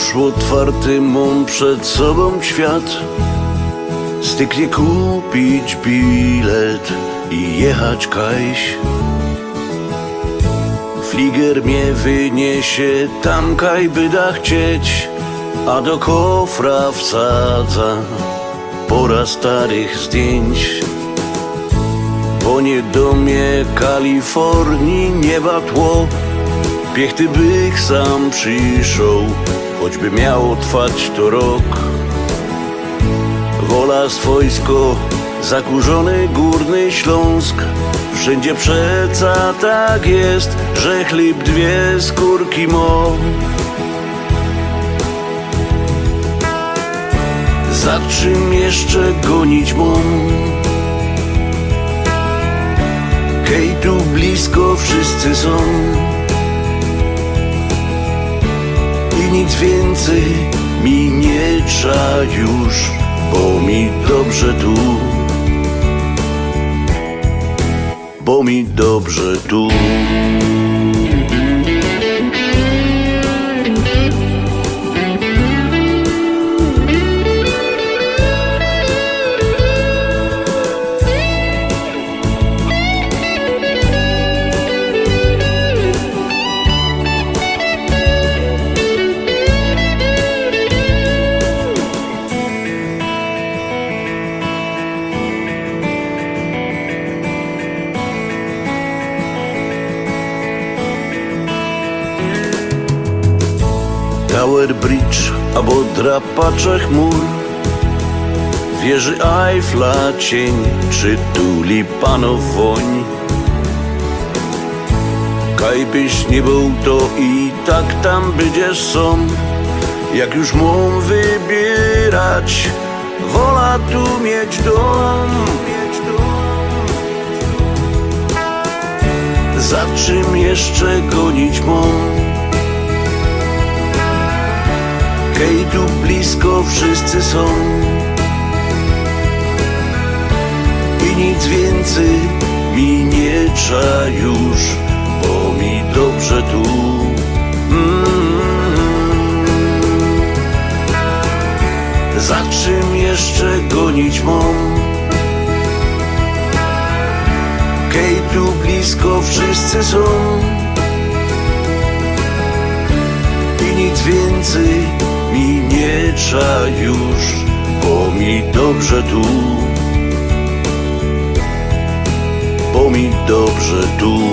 Już otwarty mam przed sobą świat. Styknie kupić bilet i jechać kajś. Fliger mnie wyniesie tam kaj byda chcieć A do kofra wsadza pora starych zdjęć. Po niedomie Kalifornii nieba tło Piechty bych sam przyszł Choćby miało trwać to rok. Wola swojsko, zakurzony górny Śląsk. Wszędzie przeca tak jest, że chleb dwie skórki mo. Za czym jeszcze gonić mam? Hej, tu blisko wszyscy są nic więcej mi nie trzeba już Bo mi dobrze tu. Bo mi dobrze tu Tower Bridge albo drapacze chmur Wieży Eiffla cień czy tulipanów woń. Kaj nie był to i tak tam będziesz są Jak już mam wybierać Wola tu mieć dom. Za czym jeszcze gonić mam? Hej, tu blisko wszyscy są I nic więcej mi nie trzeba już Bo mi dobrze tu mm. Za czym jeszcze gonić mam? Hej, tu blisko wszyscy są i nic więcej trzeba już, bo mi dobrze tu, bo mi dobrze tu.